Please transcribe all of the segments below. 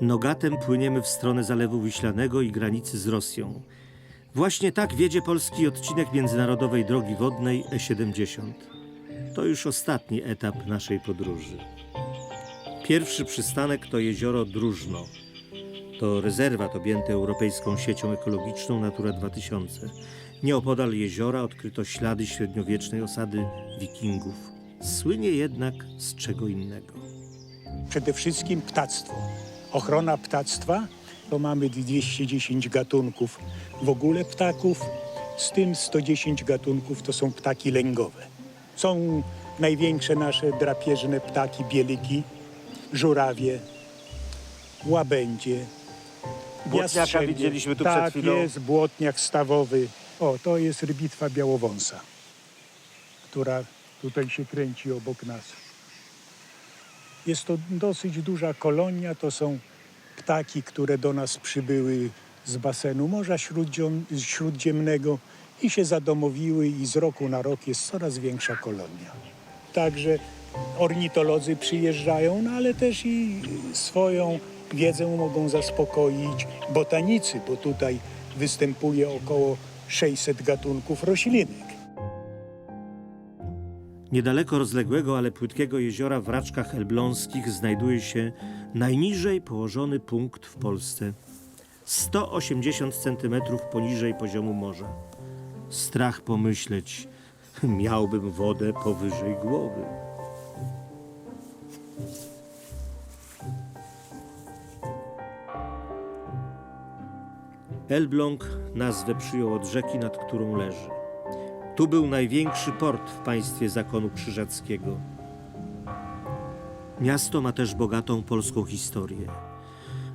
Nogatem płyniemy w stronę Zalewu Wiślanego i granicy z Rosją. Właśnie tak wiedzie polski odcinek międzynarodowej drogi wodnej E70. To już ostatni etap naszej podróży. Pierwszy przystanek to jezioro Drużno. To rezerwat objęty europejską siecią ekologiczną Natura 2000. Nieopodal jeziora odkryto ślady średniowiecznej osady wikingów. Słynie jednak z czego innego. Przede wszystkim ptactwo. Ochrona ptactwa, to mamy 210 gatunków w ogóle ptaków, z tym 110 gatunków to są ptaki lęgowe. Są największe nasze drapieżne ptaki, bieliki, żurawie, łabędzie, Błotniaka widzieliśmy tu tak, przed chwilą. jest błotniak stawowy. O, to jest rybitwa białowąsa, która tutaj się kręci obok nas. Jest to dosyć duża kolonia, to są ptaki, które do nas przybyły z basenu Morza Śródziemnego i się zadomowiły i z roku na rok jest coraz większa kolonia. Także ornitolodzy przyjeżdżają, no ale też i swoją wiedzę mogą zaspokoić botanicy, bo tutaj występuje około 600 gatunków roślinek. Niedaleko rozległego, ale płytkiego jeziora w Raczkach Elbląskich znajduje się najniżej położony punkt w Polsce. 180 cm poniżej poziomu morza. Strach pomyśleć, miałbym wodę powyżej głowy. Elbląg nazwę przyjął od rzeki, nad którą leży. Tu był największy port w państwie zakonu krzyżackiego. Miasto ma też bogatą polską historię.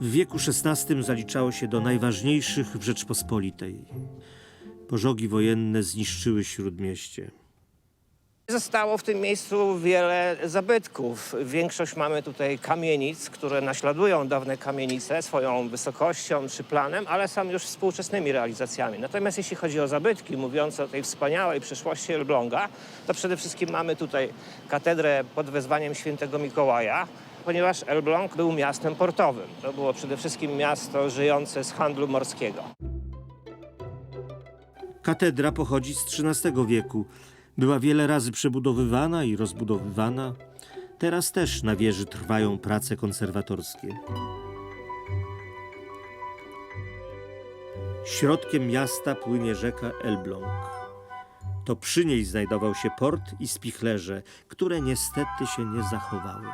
W wieku XVI zaliczało się do najważniejszych w Rzeczpospolitej. Pożogi wojenne zniszczyły śródmieście. Zostało w tym miejscu wiele zabytków. Większość mamy tutaj kamienic, które naśladują dawne kamienice swoją wysokością czy planem, ale są już współczesnymi realizacjami. Natomiast jeśli chodzi o zabytki mówiące o tej wspaniałej przeszłości Elbląga, to przede wszystkim mamy tutaj katedrę pod wezwaniem świętego Mikołaja, ponieważ Elbląg był miastem portowym. To było przede wszystkim miasto żyjące z handlu morskiego. Katedra pochodzi z XIII wieku. Była wiele razy przebudowywana i rozbudowywana. Teraz też na wieży trwają prace konserwatorskie. Środkiem miasta płynie rzeka Elbląg. To przy niej znajdował się port i spichlerze, które niestety się nie zachowały.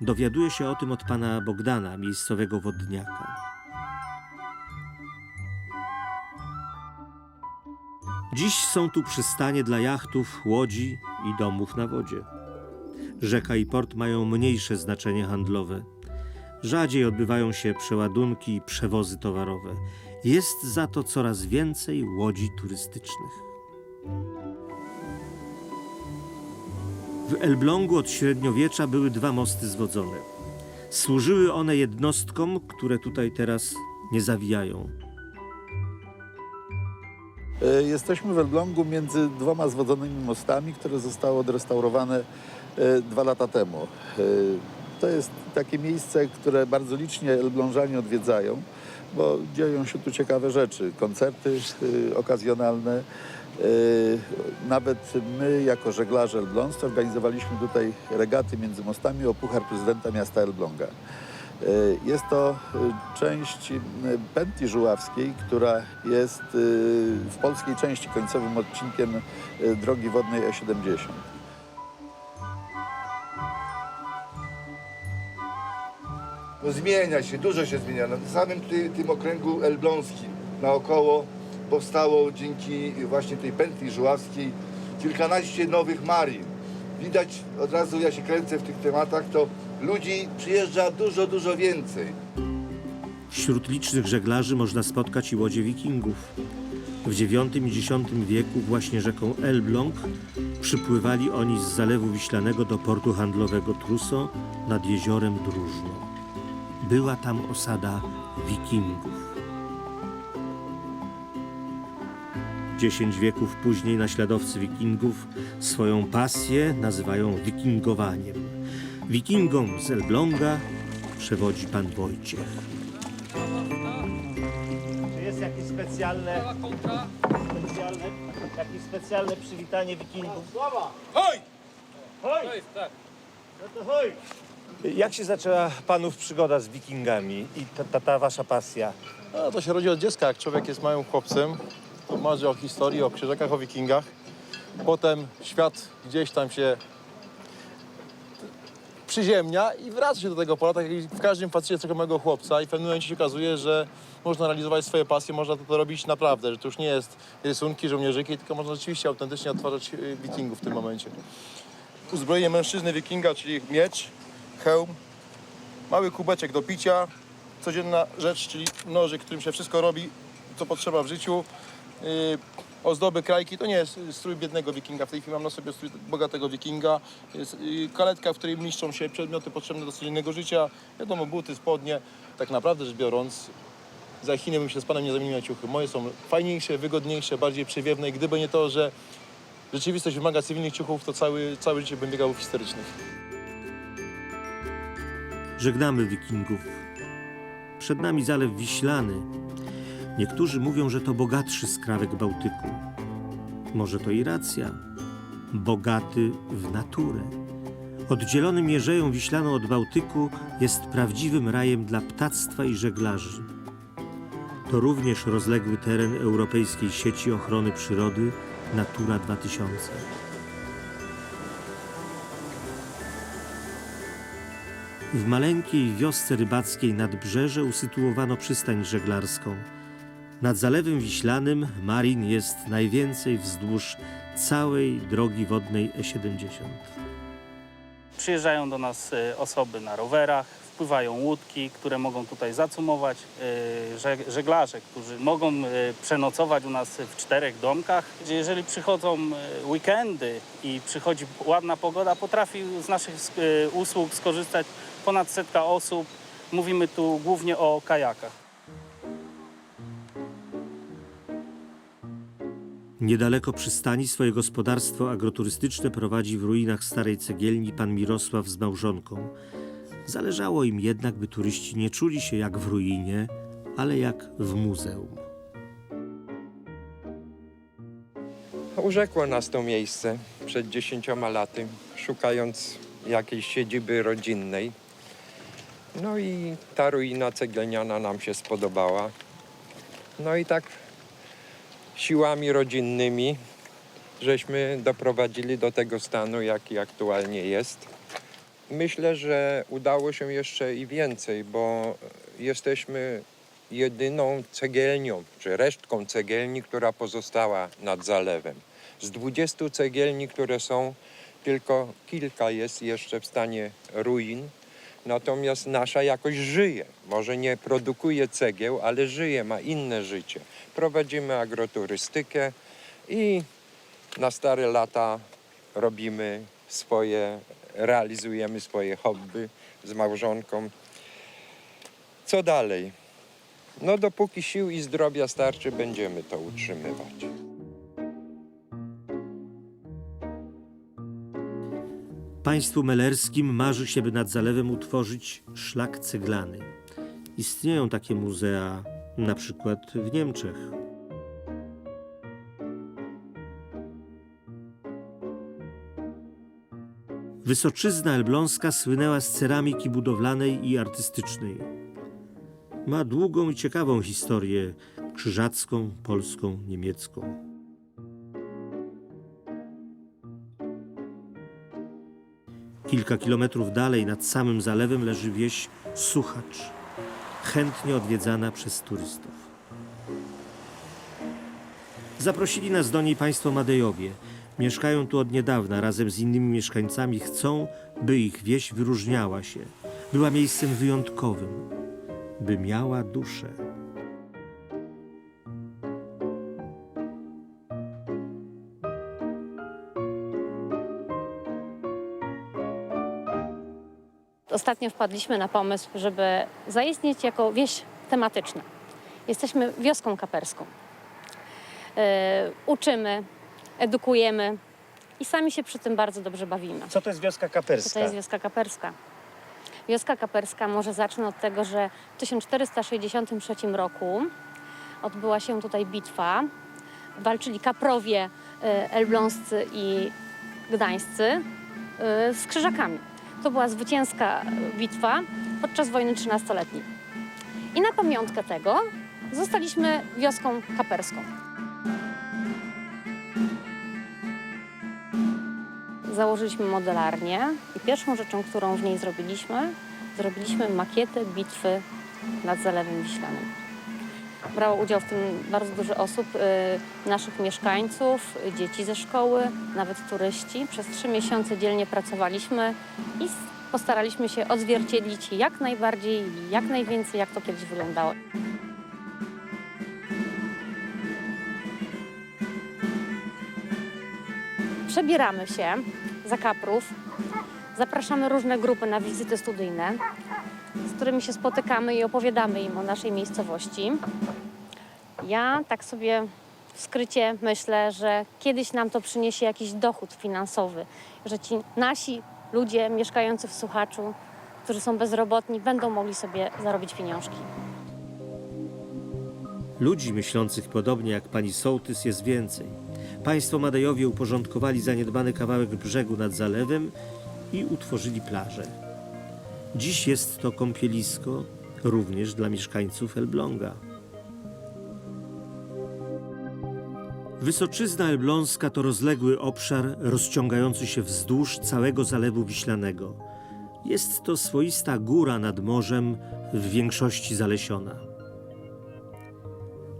Dowiaduje się o tym od pana Bogdana, miejscowego wodniaka. Dziś są tu przystanie dla jachtów, łodzi i domów na wodzie. Rzeka i port mają mniejsze znaczenie handlowe. Rzadziej odbywają się przeładunki i przewozy towarowe. Jest za to coraz więcej łodzi turystycznych. W Elblągu od średniowiecza były dwa mosty zwodzone. Służyły one jednostkom, które tutaj teraz nie zawijają. E, Jesteśmy w Elblągu między dwoma zwodzonymi mostami, które zostały odrestaurowane e, dwa lata temu. E, To jest takie miejsce, które bardzo licznie Elblążanie odwiedzają, bo dzieją się tu ciekawe rzeczy, koncerty okazjonalne. Nawet my, jako żeglarze elbląscy, organizowaliśmy tutaj regaty między mostami o Puchar Prezydenta Miasta Elbląga. E, Jest to e, część e, pętli żuławskiej, która jest w polskiej części końcowym odcinkiem drogi wodnej E70. No zmienia się, dużo się zmienia. Na samym ty, tym okręgu elbląskim naokoło powstało dzięki właśnie tej pętli żuławskiej kilkanaście nowych marin. Widać od razu, ja się kręcę w tych tematach, to ludzi przyjeżdża dużo, dużo więcej. Wśród licznych żeglarzy można spotkać i łodzie wikingów. W IX i X wieku właśnie rzeką Elbląg przypływali oni z Zalewu Wiślanego do portu handlowego Truso nad jeziorem Drużno. Była tam osada wikingów. Dziesięć wieków później naśladowcy wikingów swoją pasję nazywają wikingowaniem. Wikingom z Elbląga przewodzi pan Wojciech. Czy jest jakieś specjalne, specjalne, jakieś specjalne przywitanie wikingów? Sława! Hoj! Hoj! No to hoj! Jak się zaczęła panów przygoda z wikingami i ta, ta, ta wasza pasja? No, to się rodzi od dziecka. Jak człowiek jest małym chłopcem, to marzy o historii, o krzyżakach, o wikingach. Potem świat gdzieś tam się przyziemnia i wraca się do tego pola, tak jak w każdym facecie małego chłopca i w pewnym momencie się okazuje, że można realizować swoje pasje, można to, to robić naprawdę, że to już nie jest rysunki, żołnierzyki, tylko można rzeczywiście autentycznie odtwarzać y, wikingów w tym momencie. Uzbrojenie mężczyzny wikinga, czyli miecz, hełm, mały kubeczek do picia, codzienna rzecz, czyli nożyk, którym się wszystko robi, co potrzeba w życiu. Yy, ozdoby, krajki, to nie jest strój biednego wikinga. W tej chwili mam na sobie strój bogatego wikinga. Jest yy, kaletka, w której mieszczą się przedmioty potrzebne do codziennego życia. Wiadomo, buty, spodnie. Tak naprawdę rzecz biorąc, za Chiny bym się z panem nie zamienił na ciuchy. Moje są fajniejsze, wygodniejsze, bardziej przewiewne i gdyby nie to, że rzeczywistość wymaga cywilnych ciuchów, to cały, całe życie bym biegał w historycznych. Żegnamy wikingów. Przed nami Zalew Wiślany. Niektórzy mówią, że to bogatszy skrawek Bałtyku. Może to i racja. Bogaty w naturę. Oddzielony Mierzeją Wiślaną od Bałtyku jest prawdziwym rajem dla ptactwa i żeglarzy. To również rozległy teren Europejskiej Sieci Ochrony Przyrody Natura 2000. W maleńkiej wiosce rybackiej Nadbrzeże usytuowano przystań żeglarską. Nad Zalewem Wiślanym marin jest najwięcej wzdłuż całej drogi wodnej E E70. Przyjeżdżają do nas e, osoby na rowerach, wpływają łódki, które mogą tutaj zacumować, e, żeg- żeglarze, którzy mogą e, przenocować u nas w czterech domkach. Jeżeli przychodzą weekendy i przychodzi ładna pogoda, potrafi z naszych usług skorzystać ponad setka osób. Mówimy tu głównie o kajakach. Niedaleko przystani swoje gospodarstwo agroturystyczne prowadzi w ruinach starej cegielni pan Mirosław z małżonką. Zależało im jednak, by turyści nie czuli się jak w ruinie, ale jak w muzeum. Urzekło nas to miejsce przed dziesięcioma laty, szukając jakiejś siedziby rodzinnej. No i ta ruina cegleniana nam się spodobała. No i tak siłami rodzinnymi żeśmy doprowadzili do tego stanu, jaki aktualnie jest. Myślę, że udało się jeszcze i więcej, bo jesteśmy jedyną cegielnią, czy resztką cegielni, która pozostała nad zalewem. Z 20 cegielni, które są, tylko kilka jest jeszcze w stanie ruin. Natomiast nasza jakoś żyje. Może nie produkuje cegieł, ale żyje, ma inne życie. Prowadzimy agroturystykę i na stare lata robimy swoje, realizujemy swoje hobby z małżonką. Co dalej? No dopóki sił i zdrowia starczy, będziemy to utrzymywać. Państwu melerskim marzy się, by nad zalewem utworzyć szlak ceglany. Istnieją takie muzea, na przykład w Niemczech. Wysoczyzna elbląska słynęła z ceramiki budowlanej i artystycznej. Ma długą i ciekawą historię krzyżacką, polską, niemiecką. Kilka kilometrów dalej, nad samym zalewem, leży wieś Suchacz, chętnie odwiedzana przez turystów. Zaprosili nas do niej państwo Madejowie. Mieszkają tu od niedawna, razem z innymi mieszkańcami chcą, by ich wieś wyróżniała się, była miejscem wyjątkowym, by miała duszę. Ostatnio wpadliśmy na pomysł, żeby zaistnieć jako wieś tematyczna. Jesteśmy wioską kaperską. E, uczymy, edukujemy i sami się przy tym bardzo dobrze bawimy. Co to jest wioska Co kaperska? to jest wioska kaperska? Wioska kaperska, może zacznę od tego, że w 1463 roku odbyła się tutaj bitwa. Walczyli kaprowie e, elbląscy i gdańscy e, z krzyżakami. To była zwycięska bitwa podczas wojny trzynastoletniej. I na pamiątkę tego zostaliśmy wioską kaperską. Założyliśmy modelarnię i pierwszą rzeczą, którą w niej zrobiliśmy, zrobiliśmy makietę bitwy nad Zalewem Wiślanym. Brało udział w tym bardzo dużo osób, y, naszych mieszkańców, y, dzieci ze szkoły, nawet turyści. Przez trzy miesiące dzielnie pracowaliśmy i postaraliśmy się odzwierciedlić jak najbardziej, jak najwięcej, jak to kiedyś wyglądało. Przebieramy się za kaprów, zapraszamy różne grupy na wizyty studyjne, z którymi się spotykamy i opowiadamy im o naszej miejscowości. Ja tak sobie w skrycie myślę, że kiedyś nam to przyniesie jakiś dochód finansowy, że ci nasi ludzie mieszkający w Suchaczu, którzy są bezrobotni, będą mogli sobie zarobić pieniążki. Ludzi myślących podobnie jak pani Sołtys jest więcej. Państwo Madejowie uporządkowali zaniedbany kawałek brzegu nad zalewem i utworzyli plażę. Dziś jest to kąpielisko również dla mieszkańców Elbląga. Wysoczyzna Elbląska to rozległy obszar rozciągający się wzdłuż całego Zalewu Wiślanego. Jest to swoista góra nad morzem, w większości zalesiona.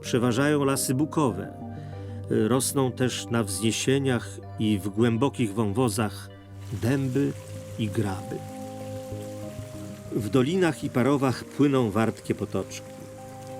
Przeważają lasy bukowe. Rosną też na wzniesieniach i w głębokich wąwozach dęby i graby. W dolinach i parowach płyną wartkie potoczki.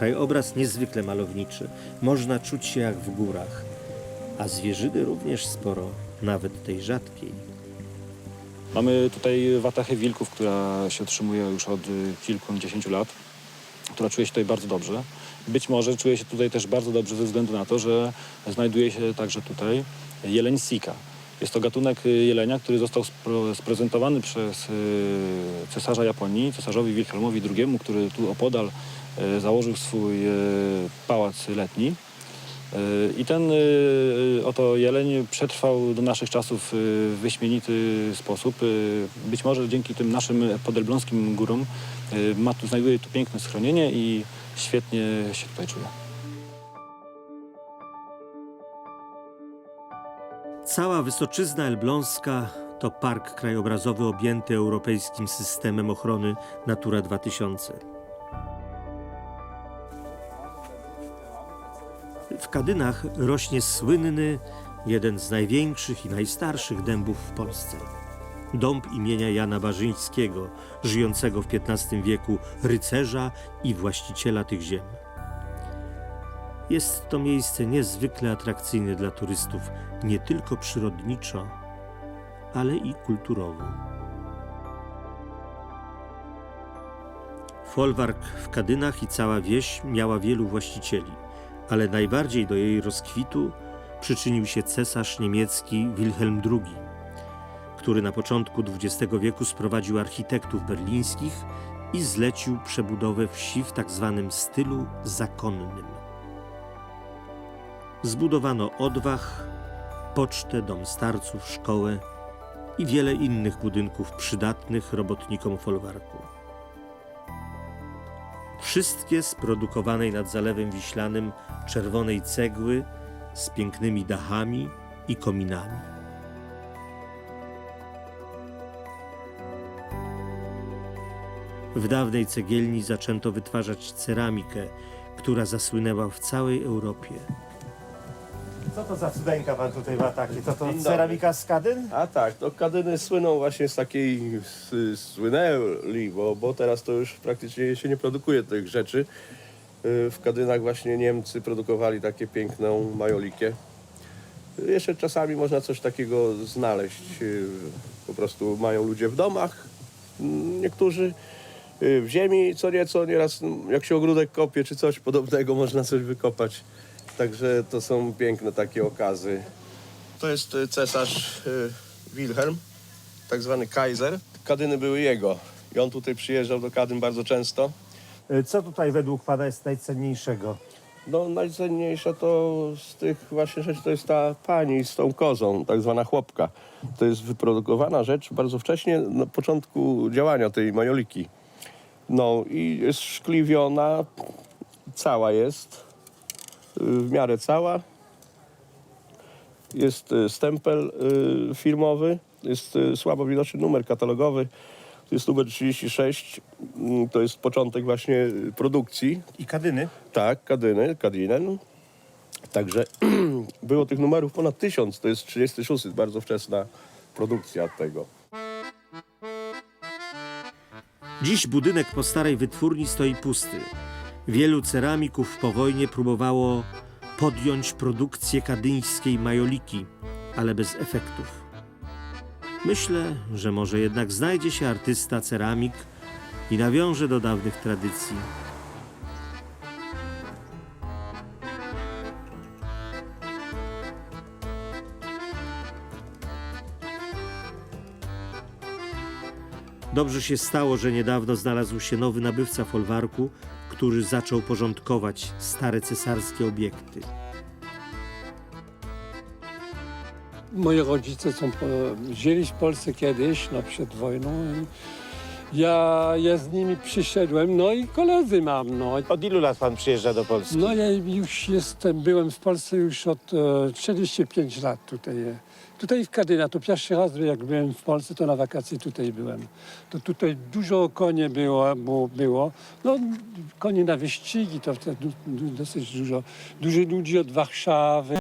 Krajobraz niezwykle malowniczy. Można czuć się jak w górach. A zwierzyny również sporo, nawet tej rzadkiej. Mamy tutaj watachę wilków, która się utrzymuje już od y, kilkudziesięciu lat, która czuje się tutaj bardzo dobrze. Być może czuje się tutaj też bardzo dobrze ze względu na to, że znajduje się także tutaj jeleń sika. Jest to gatunek y, jelenia, który został sprezentowany przez y, cesarza Japonii, cesarzowi Wilhelmowi II, który tu opodal założył swój y, pałac letni. Y, I ten oto jeleń przetrwał do naszych czasów w wyśmienity sposób. Być może dzięki tym naszym podelbląskim górom ma tu, znajduje tu piękne schronienie i świetnie się tutaj czuje. Cała Wysoczyzna Elbląska to park krajobrazowy objęty europejskim systemem ochrony Natura 2000. W Kadynach rośnie słynny, jeden z największych i najstarszych dębów w Polsce. Dąb imienia Jana Barzyńskiego, żyjącego w XV wieku rycerza i właściciela tych ziem. Jest to miejsce niezwykle atrakcyjne dla turystów, nie tylko przyrodniczo, ale i kulturowo. Folwark w Kadynach i cała wieś miała wielu właścicieli, ale najbardziej do jej rozkwitu przyczynił się cesarz niemiecki Wilhelm II, który na początku XX wieku sprowadził architektów berlińskich i zlecił przebudowę wsi w tak zwanym stylu zakonnym. Zbudowano odwach, pocztę, dom starców, szkołę i wiele innych budynków przydatnych robotnikom folwarku. Wszystkie z produkowanej nad Zalewem Wiślanym czerwonej cegły z pięknymi dachami i kominami. W dawnej cegielni zaczęto wytwarzać ceramikę, która zasłynęła w całej Europie. Co to za cudeńka pan tutaj ma takie? To to Dzień dobry. ceramika z Kadyn? A tak, to kadyny słyną właśnie z takiej, s- słynęli, bo, bo teraz to już praktycznie się nie produkuje tych rzeczy. Y, W Kadynach właśnie Niemcy produkowali takie piękną majolikę. Y, Jeszcze czasami można coś takiego znaleźć. y, Po prostu mają ludzie w domach, mm, niektórzy y, w ziemi co nieco, nieraz mm, jak się ogródek kopie czy coś podobnego można coś wykopać. Także to są piękne takie okazy. To jest y, cesarz y, Wilhelm, tak zwany Kaiser. Kadyny były jego. i on tutaj przyjeżdżał do Kadyn bardzo często. Y, Co tutaj według Pana jest najcenniejszego? No najcenniejsza to z tych właśnie rzeczy to jest ta pani z tą kozą, tak zwana chłopka. To jest wyprodukowana rzecz bardzo wcześnie, na początku działania tej majoliki. No i jest szkliwiona, cała jest, w miarę cała. Jest y, stempel y, firmowy, jest y, słabo widoczny numer katalogowy. To jest numer 36, mm, to jest początek właśnie produkcji. I kadyny? Tak, Kadyny, Kadinen. Także było tych numerów ponad tysiąc, to jest 36, bardzo wczesna produkcja tego. Dziś budynek po starej wytwórni stoi pusty. Wielu ceramików po wojnie próbowało podjąć produkcję kadyńskiej majoliki, ale bez efektów. Myślę, że może jednak znajdzie się artysta ceramik i nawiąże do dawnych tradycji. Dobrze się stało, że niedawno znalazł się nowy nabywca folwarku, który zaczął porządkować stare cesarskie obiekty. Moi rodzice są po, żyli w Polsce kiedyś, no przed wojną. Ja, ja z nimi przyszedłem, no i koledzy mam, no. Od ilu lat Pan przyjeżdża do Polski? No ja już jestem, byłem w Polsce już od e, 45 lat tutaj. Tutaj w Kadyna, to pierwszy raz jak byłem w Polsce, to na wakacje tutaj byłem. To tutaj dużo konie było, było, było. no konie na wyścigi, to du- dosyć dużo, dużo ludzi od Warszawy.